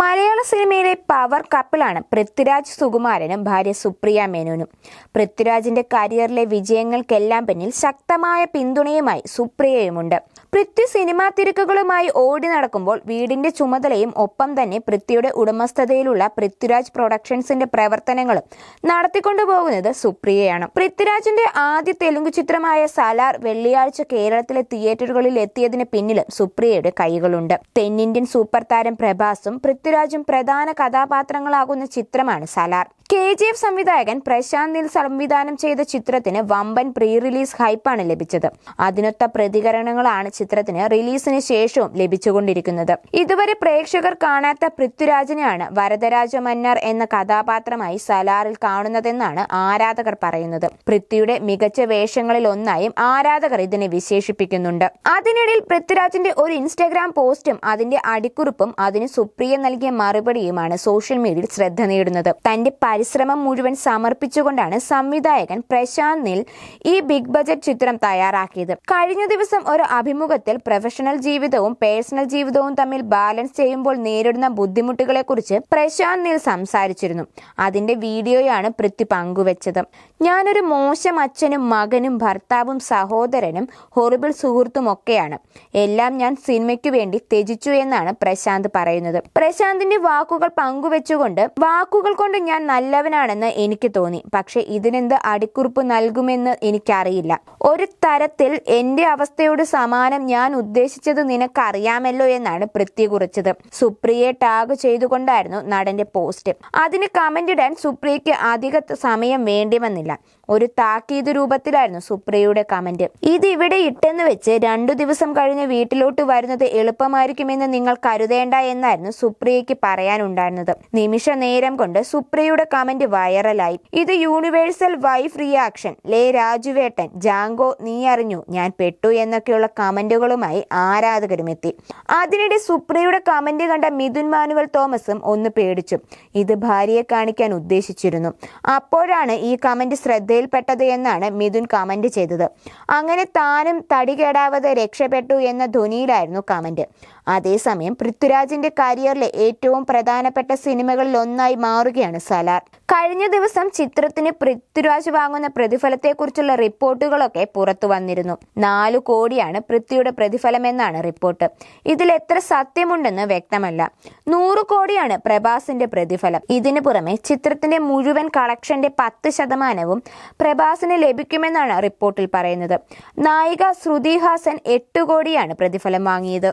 മലയാള സിനിമയിലെ പവർ കപ്പിളാണ് പൃഥ്വിരാജ് സുകുമാരനും ഭാര്യ സുപ്രിയ മേനോനും. പൃഥ്വിരാജിന്റെ കരിയറിലെ വിജയങ്ങൾക്കെല്ലാം പിന്നിൽ ശക്തമായ പിന്തുണയുമായി സുപ്രിയയുമുണ്ട്. പൃഥ്വി സിനിമാ തിരക്കുകളുമായി ഓടി നടക്കുമ്പോൾ വീടിന്റെ ചുമതലയും ഒപ്പം തന്നെ പൃഥ്വിയുടെ ഉടമസ്ഥതയിലുള്ള പൃഥ്വിരാജ് പ്രൊഡക്ഷൻസിന്റെ പ്രവർത്തനങ്ങളും നടത്തിക്കൊണ്ടുപോകുന്നത് സുപ്രിയയാണ്. പൃഥ്വിരാജിന്റെ ആദ്യ തെലുങ്ക് ചിത്രമായ സലാർ വെള്ളിയാഴ്ച കേരളത്തിലെ തിയേറ്ററുകളിൽ എത്തിയതിന് പിന്നിലും സുപ്രിയയുടെ കൈകളുണ്ട്. തെന്നിന്ത്യൻ സൂപ്പർ താരം പ്രഭാസും പൃഥ്വിരാജും പ്രധാന കഥാപാത്രങ്ങളാകുന്ന ചിത്രമാണ് സലാർ. കെ ജി എഫ് സംവിധായകൻ പ്രശാന്ത് നിൽ സംവിധാനം ചെയ്ത ചിത്രത്തിന് വമ്പൻ പ്രീ റിലീസ് ഹൈപ്പാണ് ലഭിച്ചത്. അതിനൊത്ത പ്രതികരണങ്ങളാണ് ചിത്രത്തിന് റിലീസിന് ശേഷവും ലഭിച്ചുകൊണ്ടിരിക്കുന്നത്. ഇതുവരെ പ്രേക്ഷകർ കാണാത്ത പൃഥ്വിരാജിനെയാണ് വരദരാജ മന്നാർ എന്ന കഥാപാത്രമായി സലാറിൽ കാണുന്നതെന്നാണ് ആരാധകർ പറയുന്നത്. പൃഥ്വിയുടെ മികച്ച വേഷങ്ങളിൽ ഒന്നായും ആരാധകർ ഇതിനെ വിശേഷിപ്പിക്കുന്നുണ്ട്. അതിനിടയിൽ പൃഥ്വിരാജിന്റെ ഒരു ഇൻസ്റ്റാഗ്രാം പോസ്റ്റും അതിന്റെ അടിക്കുറിപ്പും അതിന് സുപ്രിയ നൽകിയ മറുപടിയുമാണ് സോഷ്യൽ മീഡിയയിൽ ശ്രദ്ധ നേടുന്നത്. തന്റെ പരിശ്രമം മുഴുവൻ സമർപ്പിച്ചുകൊണ്ടാണ് സംവിധായകൻ പ്രശാന്ത് നിൽ ഈ ബിഗ് ബജറ്റ് ചിത്രം തയ്യാറാക്കിയത്. കഴിഞ്ഞ ദിവസം ഒരു അഭിമുഖത്തിൽ പ്രൊഫഷണൽ ജീവിതവും പേഴ്സണൽ ജീവിതവും തമ്മിൽ ബാലൻസ് ചെയ്യുമ്പോൾ നേരിടുന്ന ബുദ്ധിമുട്ടുകളെ കുറിച്ച് പ്രശാന്ത് നിൽ സംസാരിച്ചിരുന്നു. അതിന്റെ വീഡിയോയാണ് പൃഥ്വി പങ്കുവച്ചത്. ഞാനൊരു മോശം അച്ഛനും മകനും ഭർത്താവും സഹോദരനും ഹൊറിബിൾ സുഹൃത്തും ഒക്കെയാണ് എല്ലാം ഞാൻ സിനിമയ്ക്കു വേണ്ടി ത്യജിച്ചു എന്നാണ് പ്രശാന്ത് പറയുന്നത്. പ്രശാന്തിന്റെ വാക്കുകൾ പങ്കുവെച്ചുകൊണ്ട് വാക്കുകൾ കൊണ്ട് ഞാൻ നല്ലവനാണെന്ന് എനിക്ക് തോന്നി. പക്ഷെ ഇതിനെന്ത് അടിക്കുറിപ്പ് നൽകുമെന്ന് എനിക്കറിയില്ല. ഒരു തരത്തിൽ എന്റെ അവസ്ഥയോട് സമാനം ഞാൻ ഉദ്ദേശിച്ചത് നിനക്കറിയാമല്ലോ എന്നാണ് പൃഥ്വി കുറിച്ചത്. സുപ്രിയെ ടാഗ് ചെയ്തുകൊണ്ടായിരുന്നു നടന്റെ പോസ്റ്റ്. അതിന് കമന്റ് ഇടാൻ സുപ്രിയയ്ക്ക് അധിക സമയം വേണ്ടി വന്നില്ല ഒരു താക്കീത് രൂപത്തിലായിരുന്നു സുപ്രിയയുടെ കമന്റ്. ഇത് ഇവിടെ ഇട്ടെന്ന് വെച്ച് രണ്ടു ദിവസം കഴിഞ്ഞ് വീട്ടിലോട്ട് വരുന്നത് എളുപ്പമായിരിക്കുമെന്ന് നിങ്ങൾ കരുതേണ്ട എന്നായിരുന്നു സുപ്രിയയ്ക്ക് പറയാനുണ്ടായിരുന്നത്. നിമിഷ നേരം കൊണ്ട് സുപ്രിയയുടെ കമന്റ് വൈറലായി. ഇത് യൂണിവേഴ്സൽ വൈഫ് റിയാക്ഷൻ. ലേ രാജുവേട്ടൻ ജാങ്കോ നീ അറിഞ്ഞു. ഞാൻ പെട്ടു എന്നൊക്കെയുള്ള കമന്റുകളുമായി ആരാധകരും എത്തി. അതിനിടെ സുപ്രിയയുടെ കമന്റ് കണ്ട മിഥുൻ മാനുവൽ തോമസും ഒന്ന് പേടിച്ചു. ഇത് ഭാര്യയെ കാണിക്കാൻ ഉദ്ദേശിച്ചിരുന്നു. അപ്പോഴാണ് ഈ കമന്റ് ശ്രദ്ധയിൽപ്പെട്ടത് എന്നാണ് മിഥുൻ കമന്റ് ചെയ്തത്. അങ്ങനെ താനും തടി കേടാവാതെ രക്ഷപ്പെട്ടു എന്ന ധ്വനിയിലായിരുന്നു കമന്റ് അതേസമയം പൃഥ്വിരാജിന്റെ കരിയറിലെ ഏറ്റവും പ്രധാനപ്പെട്ട സിനിമകളിൽ ഒന്നായി മാറുകയാണ് സലാർ. കഴിഞ്ഞ ദിവസം ചിത്രത്തിന് പൃഥ്വിരാജ് വാങ്ങുന്ന പ്രതിഫലത്തെക്കുറിച്ചുള്ള റിപ്പോർട്ടുകളൊക്കെ പുറത്തു വന്നിരുന്നു. നാലു കോടിയാണ് പൃഥ്വിയുടെ പ്രതിഫലമെന്നാണ് റിപ്പോർട്ട്. ഇതിൽ എത്ര സത്യമുണ്ടെന്ന് വ്യക്തമല്ല. നൂറ് കോടിയാണ് പ്രഭാസിന്റെ പ്രതിഫലം. ഇതിനു പുറമെ ചിത്രത്തിന്റെ മുഴുവൻ കളക്ഷന്റെ പത്ത് ശതമാനവും പ്രഭാസിന് ലഭിക്കുമെന്നാണ് റിപ്പോർട്ടിൽ പറയുന്നത്. നായിക ശ്രുതി ഹാസൻ എട്ട് കോടിയാണ് പ്രതിഫലം വാങ്ങിയത്.